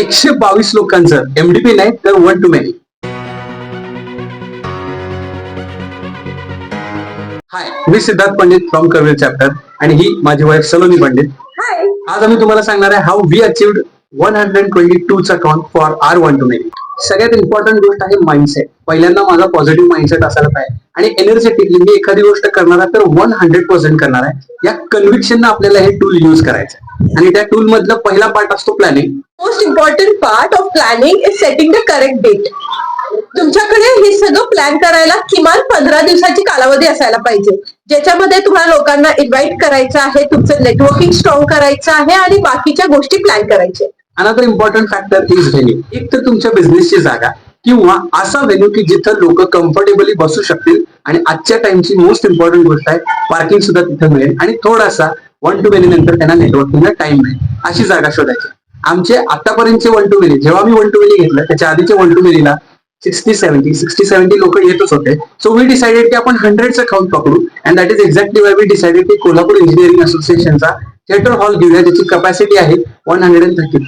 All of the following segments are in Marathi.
एकशे बावीस लोकांचं एमडीपी नाही तर one to many hi me Siddharth Pandit from career chapter आणि ही माझी वाईफ सलोनी पंडित. हाय आज आम्ही तुम्हाला सांगणार आहे how we achieved one hundred twenty two चा count for our one to many सगळ्यात इम्पॉर्टंट गोष्ट आहे माइंडसेट पहिल्यांदा माझा पॉझिटिव्ह माइंडसेट असायला पाहिजे. आणि एनर्जेटिकली मी एखादी गोष्ट करणार आहे तर वन हंड्रेड पर्सेंट करणार आहे. या कन्व्हिक्शन आपल्याला हे टूल युज करायचं. आणि त्या टूल मधला पहिला पार्ट असतो planning most important part of planning is setting the correct date तुमच्याकडे हे सगळं प्लॅन करायला किमान पंधरा दिवसाची कालावधी असायला पाहिजे. ज्याच्यामध्ये तुम्हाला लोकांना इन्व्हाइट करायचं आहे तुमचं नेटवर्किंग स्ट्रॉंग करायचं आहे आणि बाकीच्या गोष्टी प्लॅन करायच्या. Another important factor is venue एक तर तुमच्या बिझनेसची जागा किंवा असा व्हेन्यू की जिथं लोक कम्फर्टेबली बसू शकतील आणि आजच्या टाइमची मोस्ट इम्पॉर्टंट गोष्ट आहे पार्किंग सुद्धा तिथं मिळेल. आणि थोडासा वन टू मेनी नंतर त्यांना नेटवर्किंगला टाइम नाही. अशी जागा शोधायची. आमचे आतापर्यंतचे वन टू मेनी जेव्हा मी वन टू मेनी घेतलं त्याच्या आधीचे वन टू मेनीला सिक्स्टी सेव्हन्टी सिक्स्टी सेव्हन्टी लोक येतच होते. सो वी डिसाइडेड की आपण हंड्रेडचं खाऊन पकडू. And that is exactly why we decided की कोल्हापूर इंजिनिअरिंग असोसिएशनचा थिएटर हॉल घेऊया ज्याची कपॅसिटी आहे one hundred and thirty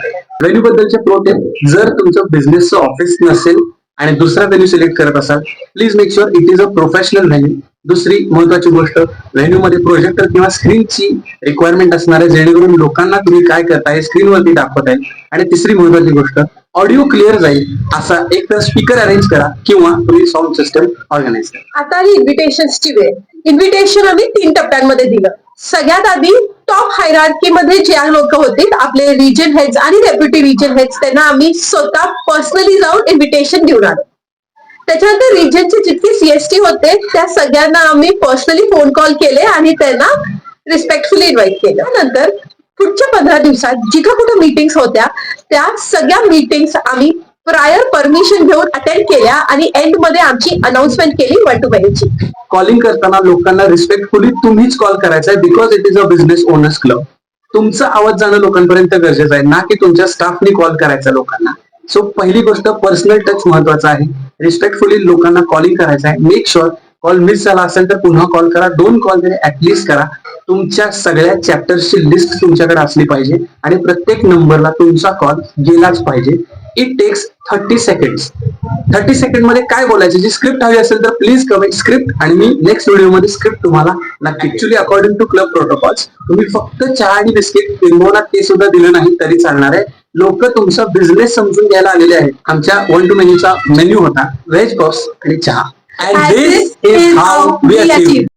venue बद्दलचे प्रो जर तुमचं बिझनेसचं ऑफिस नसेल आणि दुसरा व्हेन्यू सिलेक्ट करत असाल please make sure it is a professional venue दुसरी महत्वाची गोष्ट व्हेन्यू मध्ये प्रोजेक्टर किंवा स्क्रीनची रिक्वायरमेंट असणार आहे जेणेकरून लोकांना तुम्ही काय करताय स्क्रीनवरती दाखवत आहे. आणि तिसरी महत्वाची गोष्ट ऑडिओ क्लिअर जाईल असा एक तर स्पीकर अरेंज करा किंवा तुम्ही साऊंड सिस्टम ऑर्गनाईज करा. आता इन्व्हिटेशनची वेळ. इन्व्हिटेशन आम्ही तीन टप्प्यांमध्ये दिलं. सगळ्यात आधी टॉप हायरार्की मध्ये ज्या लोक होते आपले रिजन हेड्स आणि डेप्युटी रिजन हेड्स त्यांना आम्ही स्वतः पर्सनली जाऊन इन्व्हिटेशन देऊन आलो. त्याच्यानंतर रिजनचे जितके सीएसटी होते त्या सगळ्यांना आम्ही पर्सनली फोन कॉल केले आणि त्यांना रिस्पेक्टफुली इन्व्हाइट केलं. नंतर पुढच्या पंधरा दिवसात जिथं कुठं मीटिंग्स होत्या त्या सगळ्या मीटिंग्स आम्ही प्रायर परमिशन घेऊन अटेंड केल्या आणि एंडमध्ये आमची अनाउन्समेंट केली वन टू मेनीची कॉलिंग करताना लोकांना रिस्पेक्टफुली तुम्हीच कॉल करायचा आहे because it is a business owners club तुमचा आवाज जाणं लोकांपर्यंत गरजेचं आहे ना की तुमच्या स्टाफनी कॉल करायचा लोकांना. सो पहिली गोष्ट पर्सनल टच महत्त्वाचा आहे. रिस्पेक्टफुली लोकांना कॉलिंग करायचं आहे मेक शुअर कॉल मिस झाला असेल तर पुन्हा कॉल करा. दोन कॉल तरी ऍटलिस्ट करा. तुमच्या सगळ्या चॅप्टर्सची लिस्ट तुमच्याकडे असली पाहिजे आणि प्रत्येक नंबरला तुमचा कॉल गेलाच पाहिजे. It takes thirty seconds thirty सेकंडमध्ये काय बोलायचं? जी स्क्रिप्ट हवी असेल तर प्लीज कमेंट स्क्रिप्ट आणि मी नेक्स्ट व्हिडिओमध्ये स्क्रिप्ट तुम्हाला नक्की actually according to club protocols तुम्ही फक्त चहा आणि बिस्किट किंबोना ते सुद्धा दिलं नाही तरी चालणार आहे. लोक तुमचा बिझनेस समजून घ्यायला आलेले आहेत. आमच्या वन टू मेन्यूचा मेन्यू होता व्हेज बॉक्स आणि चहा. This is how we achieve.